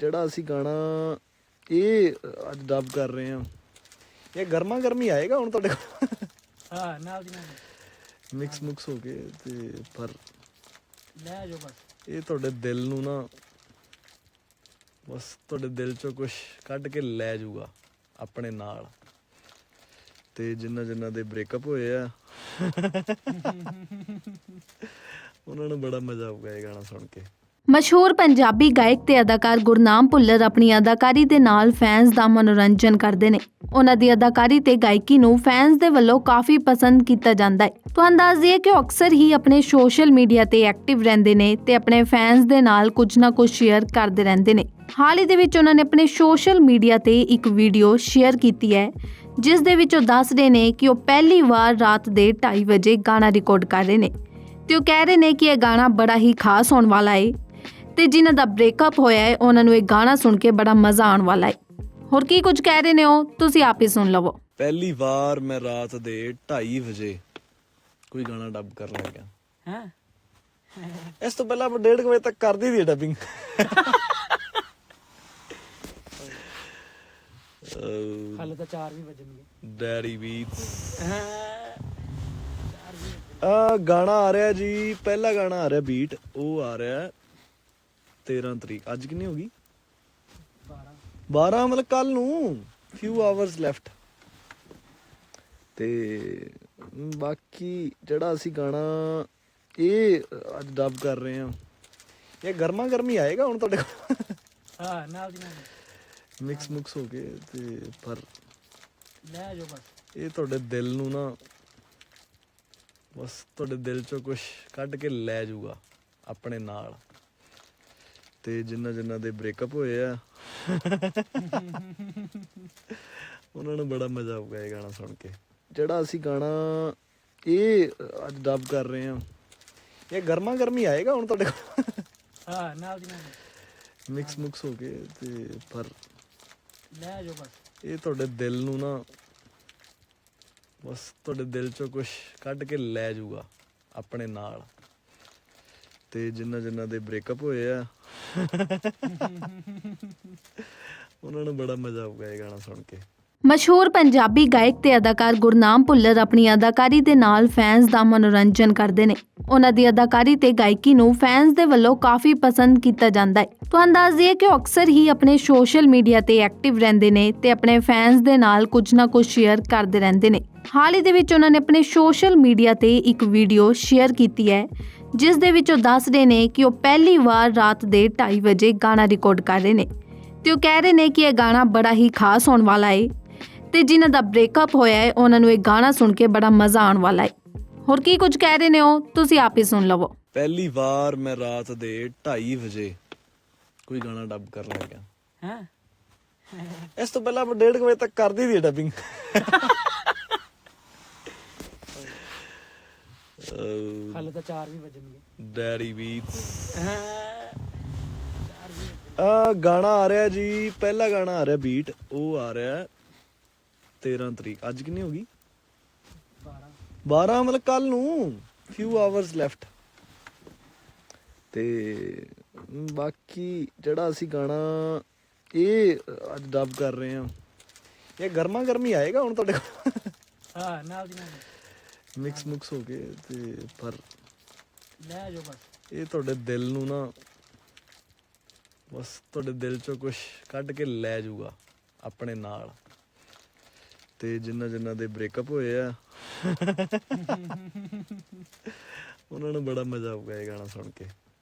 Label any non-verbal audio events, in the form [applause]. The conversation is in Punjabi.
ਜਿਹੜਾ ਅਸੀਂ ਗਾਣਾ ਇਹ ਅੱਜ ਡਬ ਕਰ ਰਹੇ ਹਾਂ। ਇਹ ਗਰਮਾ ਗਰਮੀ ਆਏਗਾ ਹੁਣ ਤੁਹਾਡੇ ਕੋਲ? ਹਾਂ ਨਾਲ ਦੀ ਨਾਲ। ਮਿਕਸ ਮੁਕਸ ਹੋ ਕੇ ਤੇ ਪਰ ਲੈ ਜਾਓ ਬਸ। ਇਹ ਤੁਹਾਡੇ ਦਿਲ ਨੂੰ ਨਾ ਬਸ ਤੁਹਾਡੇ ਦਿਲ ਚੋਂ ਕੁਝ ਕੱਢ ਕੇ ਲੈ ਜਾਊਗਾ ਆਪਣੇ ਨਾਲ। ਤੇ ਜਿੰਨਾ ਜਿੰਨਾ ਦੇ ਬ੍ਰੇਕਅਪ ਹੋਏ ਆ [laughs] ਉਹਨਾਂ ਨੂੰ ਬੜਾ ਮਜ਼ਾ ਆਊਗਾ ਇਹ ਗਾਣਾ ਸੁਣ ਕੇ। ਮਸ਼ਹੂਰ ਪੰਜਾਬੀ ਗਾਇਕ ਤੇ ਅਦਾਕਾਰ ਗੁਰਨਾਮ ਭੁੱਲਰ ਆਪਣੀ ਅਦਾਕਾਰੀ ਦੇ ਨਾਲ ਫੈਨਸ ਦਾ ਮਨੋਰੰਜਨ ਕਰਦੇ ਨੇ। ਉਹਨਾਂ ਦੀ ਅਦਾਕਾਰੀ ਤੇ ਗਾਇਕੀ ਨੂੰ ਫੈਨਸ ਦੇ ਵੱਲੋਂ ਕਾਫੀ ਪਸੰਦ ਕੀਤਾ ਜਾਂਦਾ ਹੈ। ਤੁਹਾਨੂੰ ਦੱਸ ਦਈਏ ਕਿ ਉਹ ਅਕਸਰ ਹੀ ਆਪਣੇ ਸੋਸ਼ਲ ਮੀਡੀਆ ਤੇ ਐਕਟਿਵ ਰਹਿੰਦੇ ਨੇ ਤੇ ਆਪਣੇ ਫੈਨਸ ਦੇ ਨਾਲ ਕੁਝ ਨਾ ਕੁਝ ਸ਼ੇਅਰ ਕਰਦੇ ਰਹਿੰਦੇ ਨੇ। ਹਾਲ ਹੀ ਦੇ ਵਿੱਚ ਉਹਨਾਂ ਨੇ ਆਪਣੇ ਸੋਸ਼ਲ ਮੀਡੀਆ ਤੇ ਇੱਕ ਵੀਡੀਓ ਸ਼ੇਅਰ ਕੀਤੀ ਹੈ, ਜਿਸ ਦੇ ਵਿੱਚ ਉਹ ਦੱਸ ਰਹੇ ਨੇ ਕਿ ਉਹ ਪਹਿਲੀ ਵਾਰ ਰਾਤ ਦੇ 2:30 ਵਜੇ ਗਾਣਾ ਰਿਕਾਰਡ ਕਰ ਰਹੇ ਨੇ। ਤੇ ਉਹ ਕਹਿ ਰਹੇ ਨੇ ਕਿ ਇਹ ਗਾਣਾ ਬੜਾ ਹੀ ਖਾਸ ਹੋਣ ਵਾਲਾ ਹੈ। ਤੇ ਜਿਨ੍ਹਾਂ ਦਾ ਬ੍ਰੇਕਅਪ ਹੋਇਆ ਹੈ ਉਹਨਾਂ ਨੂੰ ਇਹ ਗਾਣਾ ਸੁਣ ਕੇ ਬੜਾ ਮਜ਼ਾ ਆਉਣ ਵਾਲਾ ਹੈ। ਹੋਰ ਕੀ ਕੁਝ ਕਹਿ ਰਹੇ ਨੇ ਉਹ? ਤੁਸੀਂ ਆਪ ਹੀ ਸੁਣ ਲਵੋ। ਪਹਿਲੀ ਵਾਰ ਮੈਂ ਰਾਤ ਦੇ 2:30 ਵਜੇ ਕੋਈ ਗਾਣਾ ਡਬ ਕਰਨ ਲੱਗਿਆ। ਹਾਂ। ਇਸ ਤੋਂ ਪਹਿਲਾਂ ਆਪਾਂ 1:30 ਵਜੇ ਤੱਕ ਕਰਦੀ ਦੀ ਡਬਿੰਗ ਹਾਲੇ ਤਾਂ 4 ਵੀ ਵੱਜਣਗੇ ਡੈਡੀ ਬੀਟਸ ਹਾਂ। ਆ ਗਾਣਾ ਆ ਰਿਹਾ ਜੀ ਪਹਿਲਾ ਗਾਣਾ ਆ ਰਿਹਾ ਬੀਟ ਉਹ ਆ ਰਿਹਾ 13 ਤਰੀਕ। ਅੱਜ ਕਿੰਨੀ ਹੋ ਗਈ? 12 12 ਮਤਲਬ ਕੱਲ ਨੂੰ। ਫਿਊ ਆਵਰਸ ਲੈਫਟ ਤੇ ਬਾਕੀ ਜਿਹੜਾ ਅਸੀਂ ਗਾਣਾ ਇਹ ਅੱਜ ਡਬ ਕਰ ਰਹੇ ਹਾਂ। ਇਹ ਗਰਮਾ ਗਰਮੀ ਆਏਗਾ ਹੁਣ ਤੁਹਾਡੇ ਕੋਲ? ਹਾਂ ਨਾਲ ਦੀ ਨਾਲ। ਮਿਕਸ ਮੁਕਸ ਹੋ ਕੇ ਤੇ ਪਰ ਲੈ ਜਾਓ ਬਸ। ਇਹ ਤੁਹਾਡੇ ਦਿਲ ਨੂੰ ਨਾ ਬਸ ਤੁਹਾਡੇ ਦਿਲ ਚੋਂ ਕੁਝ ਕੱਢ ਕੇ ਲੈ ਜਾਊਗਾ ਆਪਣੇ ਨਾਲ। ਤੇ ਜਿੰਨਾ ਜਿੰਨਾ ਦੇ ਬ੍ਰੇਕਅਪ ਹੋਏ ਆ। ਉਹਨਾਂ ਨੂੰ ਬੜਾ ਮਜ਼ਾ ਆਊਗਾ ਇਹ ਗਾਣਾ ਸੁਣ ਕੇ। ਜਿਹੜਾ ਅਸੀਂ ਗਾਣਾ ਇਹ ਅੱਜ ਡਬ ਕਰ ਰਹੇ ਹਾਂ। ਇਹ ਗਰਮਾ ਗਰਮੀ ਆਏਗਾ ਹੁਣ ਤੁਹਾਡੇ ਕੋਲ? ਹਾਂ ਨਾਲ ਦੀ ਨਾਲ। ਮਿਕਸ ਮੁਕਸ ਹੋ ਕੇ ਤੇ ਪਰ ਲੈ ਜਾਓ ਬਸ। ਇਹ ਤੁਹਾਡੇ ਦਿਲ ਨੂੰ ਨਾ ਬਸ ਤੁਹਾਡੇ ਦਿਲ ਚੋਂ ਕੁਝ ਕੱਢ ਕੇ ਲੈ ਜਾਊਗਾ ਆਪਣੇ ਨਾਲ। ਤੇ ਜਿੰਨਾ ਜਿੰਨਾ ਦੇ ਬ੍ਰੇਕਅਪ ਹੋਏ ਆ। [laughs] ਉਹਨਾਂ ਨੂੰ ਬੜਾ ਮਜ਼ਾ ਆਊਗਾ ਇਹ ਗਾਣਾ ਸੁਣ ਕੇ। ਮਸ਼ਹੂਰ ਪੰਜਾਬੀ ਗਾਇਕ ਤੇ ਅਦਾਕਾਰ ਗੁਰਨਾਮ ਭੁੱਲਰ ਆਪਣੀ ਅਦਾਕਾਰੀ ਦੇ ਨਾਲ ਫੈਨਸ ਦਾ ਮਨੋਰੰਜਨ ਕਰਦੇ ਨੇ। ਉਹਨਾਂ ਦੀ ਅਦਾਕਾਰੀ ਤੇ ਗਾਇਕੀ ਨੂੰ ਫੈਨਸ ਦੇ ਵੱਲੋਂ ਕਾਫੀ ਪਸੰਦ ਕੀਤਾ ਜਾਂਦਾ ਹੈ। ਤੁਹਾਨੂੰ ਦੱਸ ਦਈਏ ਕਿ ਉਹ ਅਕਸਰ ਹੀ ਆਪਣੇ ਸੋਸ਼ਲ ਮੀਡੀਆ ਤੇ ਐਕਟਿਵ ਰਹਿੰਦੇ ਨੇ ਤੇ ਆਪਣੇ ਫੈਨਸ ਦੇ ਨਾਲ ਕੁਝ ਨਾ ਕੁਝ ਸ਼ੇਅਰ ਕਰਦੇ ਰਹਿੰਦੇ ਨੇ। ਹਾਲ ਹੀ ਦੇ ਵਿੱਚ ਉਹਨਾਂ ਨੇ ਆਪਣੇ ਸੋਸ਼ਲ ਮੀਡੀਆ ਤੇ ਇੱਕ ਵੀਡੀਓ ਸ਼ੇਅਰ ਕੀਤੀ ਹੈ, ਜਿਸ ਦੇ ਵਿੱਚ ਉਹ ਦੱਸ ਰਹੇ ਨੇ ਕਿ ਉਹ ਪਹਿਲੀ ਵਾਰ ਰਾਤ ਦੇ 2:30 ਵਜੇ ਗਾਣਾ ਰਿਕਾਰਡ ਕਰ ਰਹੇ ਨੇ। ਤੇ ਉਹ ਕਹਿ ਰਹੇ ਨੇ ਕਿ ਇਹ ਗਾਣਾ ਬੜਾ ਹੀ ਖਾਸ ਹੋਣ ਵਾਲਾ ਹੈ। ਤੇ ਜਿਨ੍ਹਾਂ ਦਾ ਬ੍ਰੇਕਅਪ ਹੋਇਆ ਹੈ ਉਹਨਾਂ ਨੂੰ ਇਹ ਗਾਣਾ ਸੁਣ ਕੇ ਬੜਾ ਮਜ਼ਾ ਆਉਣ ਵਾਲਾ ਹੈ। ਹੋਰ ਕੀ ਕੁਝ ਕਹਿ ਰਹੇ ਨੇ ਉਹ? ਤੁਸੀਂ ਆਪ ਹੀ ਸੁਣ ਲਵੋ। ਪਹਿਲੀ ਵਾਰ ਮੈਂ ਰਾਤ ਦੇ 2:30 ਵਜੇ ਕੋਈ ਗਾਣਾ ਡਬ ਕਰਨ ਲੱਗਿਆ ਹਾਂ। ਇਸ ਤੋਂ ਪਹਿਲਾਂ ਆਪਾਂ 1:30 ਵਜੇ ਤੱਕ ਕਰਦੀ ਦੀ ਡਬਿੰਗ ਹਾਲੇ ਤਾਂ 4 ਵੀ ਵੱਜਣਗੇ। ਡੈਡੀ ਬੀਟਸ ਹਾਂ। ਆ ਗਾਣਾ ਆ ਰਿਹਾ ਜੀ ਪਹਿਲਾ ਗਾਣਾ ਆ ਰਿਹਾ ਬੀਟ ਉਹ ਆ ਰਿਹਾ 13 ਤਰੀਕ ਅੱਜ ਕਿੰਨੀ ਹੋ ਗਈ? 12 12 ਮਤਲਬ ਕੱਲ ਨੂੰ ਫਿਊ ਆਵਰਸ ਲੈਫਟ ਤੇ ਬਾਕੀ ਜਿਹੜਾ ਅਸੀਂ ਗਾਣਾ ਇਹ ਅੱਜ ਡਬ ਕਰ ਰਹੇ ਹਾਂ। ਇਹ ਗਰਮਾ ਗਰਮੀ ਆਏਗਾ ਹੁਣ ਤੁਹਾਡੇ ਕੋਲ? ਹਾਂ ਨਾਲ ਦੀ ਨਾਲ। ਮਿਕਸ ਮੁਕਸ ਹੋ ਕੇ ਤੇ ਪਰ ਲੈ ਜਾਓ ਬਸ। ਇਹ ਤੁਹਾਡੇ ਦਿਲ ਨੂੰ ਨਾ ਬਸ ਤੁਹਾਡੇ ਦਿਲ ਚੋਂ ਕੁਝ ਕੱਢ ਕੇ ਲੈ ਜਾਊਗਾ ਆਪਣੇ ਨਾਲ। ਤੇ ਜਿੰਨਾ ਜਿੰਨਾ ਦੇ ਬ੍ਰੇਕਅਪ ਹੋਏ ਆ। [laughs] ਉਹਨਾਂ ਨੂੰ ਬੜਾ ਮਜ਼ਾ ਆਊਗਾ ਇਹ ਗਾਣਾ ਸੁਣ ਕੇ।